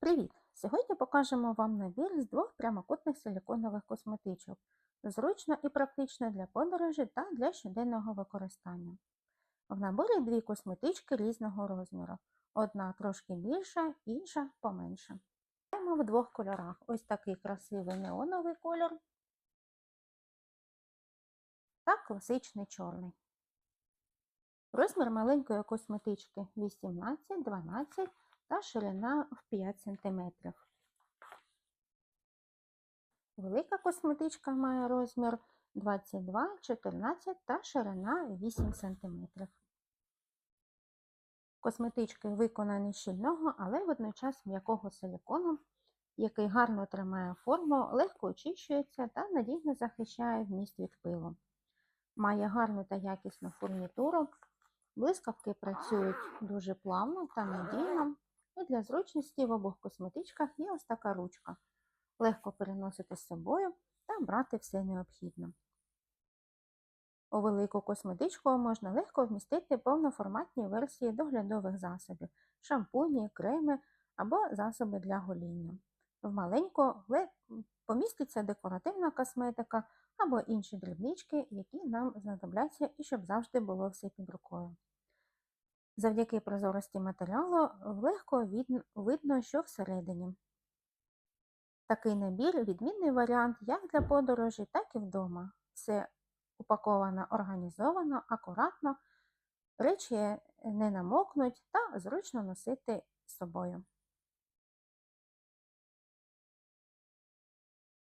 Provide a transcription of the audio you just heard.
Привіт! Сьогодні покажемо вам набір з двох прямокутних силіконових косметичок. Зручно і практично для подорожі та для щоденного використання. В наборі дві косметички різного розміру. Одна трошки більша, інша поменша. Маємо в двох кольорах. Ось такий красивий неоновий кольор та класичний чорний. Розмір маленької косметички 18, 12 та ширина в 5 см. Велика косметичка має розмір 22, 14 та ширина 8 см. Косметички виконані щільного, але водночас м'якого силікону, який гарно тримає форму, легко очищується та надійно захищає вміст від пилу. Має гарну та якісну фурнітуру, блискавки працюють дуже плавно та надійно. І для зручності в обох косметичках є ось така ручка. Легко переносити з собою та брати все необхідне. У велику косметичку можна легко вмістити повноформатні версії доглядових засобів, шампуні, креми або засоби для гоління. В маленьку поміститься декоративна косметика або інші дрібнички, які нам знадобляться і щоб завжди було все під рукою. Завдяки прозорості матеріалу легко видно, що всередині. Такий набір відмінний варіант як для подорожі, так і вдома. Все упаковано організовано, акуратно, речі не намокнуть та зручно носити з собою.